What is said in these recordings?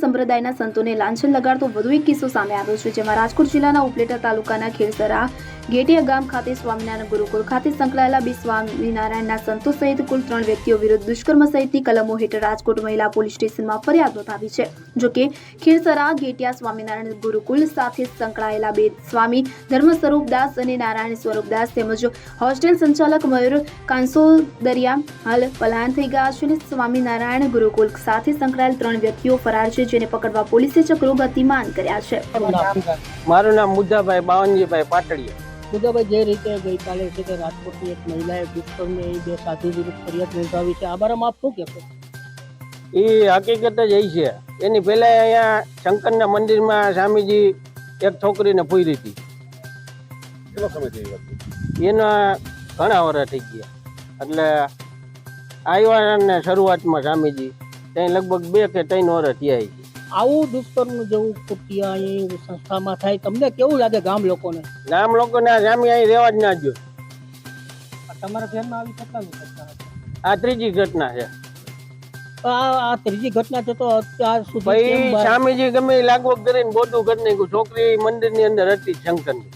સંપ્રદાયના સંતોને લાંછન લગાડતો વધુ એક કિસ્સો સામે આવ્યો છે, જેમાં રાજકોટ જિલ્લાના ઉપલેટા તાલુકાના ખેડસરા ગેટિયા ગામ ખાતે સ્વામિનારાયણ ગુરુકુળ ખાતે સંકળાયેલા બે સ્વામિનારાયણના સંતો સહિત કુલ ત્રણ વ્યક્તિઓ વિરુદ્ધ દુષ્કર્મ સહિતની કલમો હેઠળ રાજકોટ મહિલા પોલીસ સ્ટેશનમાં ફરિયાદ નોંધાવી છે. જોકે ખીરસરા, ગેટિયા સ્વામિનારાયણ ગુરુકુલ સાથે સંકળાયેલા બે સ્વામી ધર્મ સ્વરૂપદાસ અને નારાયણ સ્વરૂપદાસ તેમજ હોસ્ટેલ સંચાલક મયુર કાંસોદરિયા હાલ પલાયન થઈ ગયા છે અને સ્વામિનારાયણ ગુરુકુલ સાથે સંકળાયેલ ત્રણ વ્યક્તિઓ ફરાર છે, જેને પકડવા પોલીસે ચક્રો ગતિમાન કર્યા છે. મારું નામ મુદ્દાભાઈ બાવનજીભાઈ પાટડિયા. મુદ્દાભાઈ જે રીતે ગઈકાલે છે કે રાજકોટની એક મહિલાએ દુષ્કર્મની એ બે સાધુ વિરુદ્ધ ફરિયાદ નોંધાવી છે આ બારામાં આપ શું કહેશો? એ હકીકત જ એ છે. એની પહેલા અહીંયા શંકરના મંદિરમાં સ્વામીજી એક છોકરીને પૂરી હતી. કેટલો સમય થઈ એના ઘણા વર્ષ થઈ ગયા. એટલે આવ્યા ને શરૂઆતમાં સ્વામીજી ત્યાં લગભગ બે કે ત્રણ વર્ષ થયા છે. આવું દુષ્કર્મ જેવું કુટિયા અહીં સંસ્થામાં થાય તમને કેવું લાગે ગામ લોકોને? ગામ લોકોને આ સ્વામી અહીં રહેવા જ ના જો તમારા ધ્યાનમાં આવી કેટલાની ઘટના હતી? આ ત્રીજી ઘટના છે. આ આ ત્રીજી ઘટના છે તો અત્યાર સુધી ભાઈ સ્વામીજી ગમે લાગવો કરીને બોધું કરી નાખ્યું. છોકરી મંદિરની અંદર હતી શંકરની.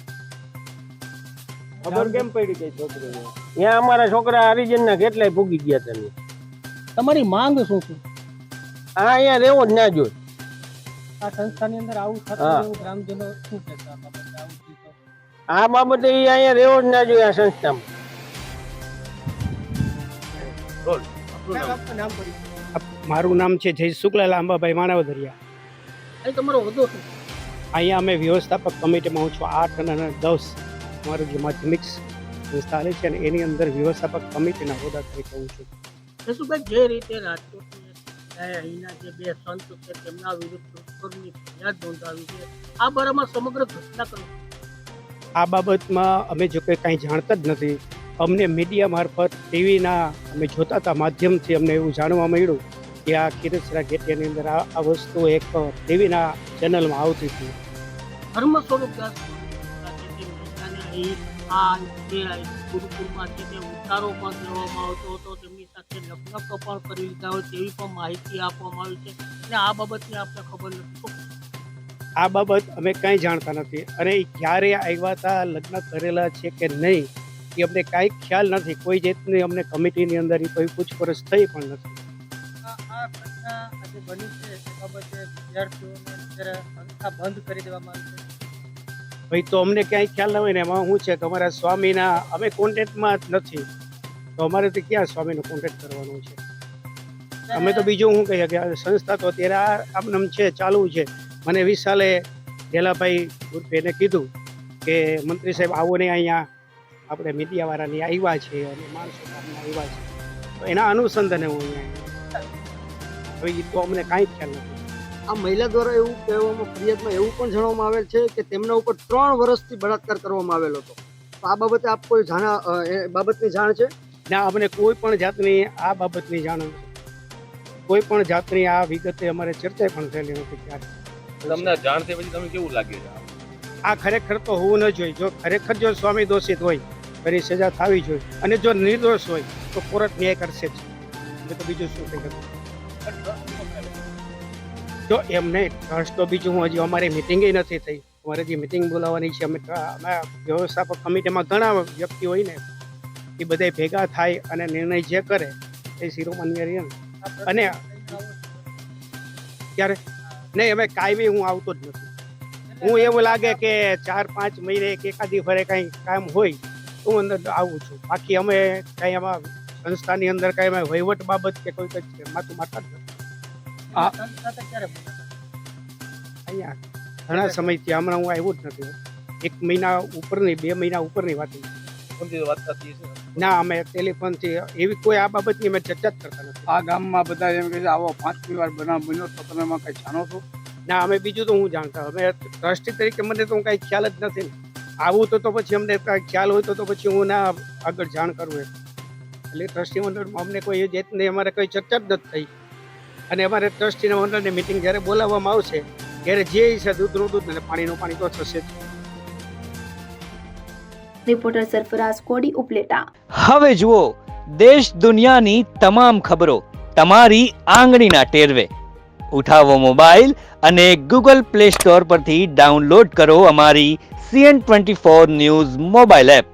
ખબર કેમ પડી ગઈ છોકરી ત્યાં અમારા છોકરા હરિજનના કેટલાય ભૂગી ગયા તમે તમારી માંગ શું છે? આ અહીંયા રહેવો જ ના જોઈએ આ સંસ્થાની અંદર આવું થતું એવું ગ્રામજનો શું કહેતા આ બાબતે અહીંયા રહેવો જ ના જોઈએ આ સંસ્થામાં. મારું નામ છે જય શુક્લાલા આંબાભાઈ માનવદરિયા અહીં તમારો વધુ અહીંયા અમે વ્યવસ્થાપક કમિટીમાં હું છું આઠ અને દસ અમારું જે માધ્યમિક સંસ્થા છે અને એની અંદર વ્યવસ્થાપક કમિટીના હોદ્દા તરીકે હું છું. જે રીતે રાજકોટની જગ્યાએ અહીંના જે બે સંત છે તેમના વિરુદ્ધ દુષ્કર્મની ફરિયાદ નોંધાવી છે. આ બારામાં સમગ્ર ઘટના કરો આ બાબતમાં અમે જો કંઈ કાંઈ જાણતા જ નથી. અમને મીડિયા મારફત ટીવીના અમે જોતા હતા માધ્યમથી અમને એવું જાણવા મળ્યું કે આ ખીરસરા ગેટિયાની અંદર આ આ વસ્તુ એક ટીવીના ચેનલમાં આવતી હતી. ધર્મ સ્વરૂપ દાસ આ જે ગુરુકુળમાં છે તે ઉતારો પણ કરવામાં આવતો હતો તેમની સાથે લગ્ન પણ કરી લીધા હોય તેવી પણ માહિતી આપવામાં આવી છે. અને આ બાબતની આપણે ખબર નથી. આ બાબત અમે કાંઈ જાણતા નથી. અને એ ક્યારે આવ્યા હતા લગ્ન કરેલા છે કે નહીં એ અમને કાંઈ ખ્યાલ નથી. કોઈ જાતની અમને કમિટીની અંદર એ કોઈ પૂછપરછ થઈ પણ નથી. આ ઘટના આજે બની છે. તે બાબતે વિદ્યાર્થીઓને અત્યારે સંસ્થા બંધ કરી દેવામાં આવી છે. ભાઈ, તો અમને ક્યાંય ખ્યાલ ન હોય ને, એમાં શું છે કે અમારા સ્વામીના, અમે કોન્ટેક્ટમાં જ નથી. તો અમારે તો ક્યાં સ્વામીનો કોન્ટેક્ટ કરવાનો છે? અમે તો બીજું શું કહીએ કે સંસ્થા તો અત્યારે આ આમનામ છે, ચાલુ છે. મને વિશાલે ઢેલાભાઈ ઉર્ફે કીધું કે મંત્રી સાહેબ આવો ને અહીંયા. આપણે મીડિયાવાળાની આવ્યા છે અને માણસો આવ્યા છે. તો એના અનુસંધાને હું અહીંયા. હવે તો અમને કાંઈ ખ્યાલ નથી આ મહિલા દ્વારા એવું કહેવામાં ફરિયાદમાં એવું પણ જણાવવામાં આવેલ છે કે તેમના ઉપર ત્રણ વર્ષથી બળાત્કાર કરવામાં આવેલો હતો. તો આ બાબતે આપ કોઈ જાણા એ બાબતની જાણ છે? ના અમને કોઈ પણ જાતની આ બાબતની જાણ કોઈ પણ જાતની આ વિગતે અમારે ચર્ચા પણ થયેલી નથી ક્યારે તમને જાણ થઈ પછી તમને કેવું લાગે આ ખરેખર તો હોવું ન જોઈએ. જો ખરેખર જો સ્વામી દોષિત હોય એની સજા થવી જોઈએ. અને જો નિર્દોષ હોય તો કોર્ટ ન્યાય કરશે જ. તો બીજું શું થઈ શકું? એમ નહીં ટ્રસ્ટ તો બીજું હું હજી અમારી મિટિંગે નથી થઈ. અમારે જે મિટિંગ બોલાવવાની છે, અમે અમે વ્યવસ્થાપક કમિટીમાં ઘણા વ્યક્તિ હોય ને, એ બધા ભેગા થાય અને નિર્ણય જે કરે, એ શિરોમાન્ય રહે અને ત્યારે નહીં અમે કાયમી હું આવતો જ નથી. હું એવું લાગે કે ચાર, પાંચ મહિને કે એકાદી ફરે કંઈ કામ હોય, તો હું અંદર આવું છું. બાકી અમે કંઈ એમાં સંસ્થાની અંદર કંઈ વહીવટ બાબત કે કોઈ કંઈ માથું માતા નથી. અહીંયા ઘણા સમયથી હમણાં હું આવ્યો જ નથી એક મહિના ઉપરની બે મહિના ઉપરની વાત ના અમે ટેલિફોનથી એવી કોઈ આ બાબતની અમે ચર્ચા જ કરતા નથી. આ ગામમાં બધા એમ કે છે આવો પાંચમી વાર બનાવ બન્યો તો તમે એમાં કઈ જાણો છો? ના અમે બીજું તો હું જાણતા. અમે ટ્રસ્ટી તરીકે મને તો કાંઈ ખ્યાલ જ નથી. આવું તો તો પછી અમને કાંઈ ખ્યાલ હોય તો તો પછી હું ના આગળ જાણ કરું એમ. એટલે ટ્રસ્ટી મંડળમાં અમને કોઈ એ જાતની અમારે કોઈ ચર્ચા જ નથી થઈ. અને અમારે ટ્રસ્ટીના મંડળની મિટિંગ જ્યારે બોલાવવામાં આવશે ત્યારે જે છે દૂધનું દૂધ અને પાણીનું પાણી તો થશે જ. રિપોર્ટર સરફરાઝ કોડી ઉપલેટા. હવે જુઓ દેશ દુનિયાની તમામ ખબરો તમારી આંગળીના ટેરવે. ઉઠાવો મોબાઈલ અને ગૂગલ પ્લે સ્ટોર પરથી ડાઉનલોડ કરો અમારી CN twenty four news mobile app.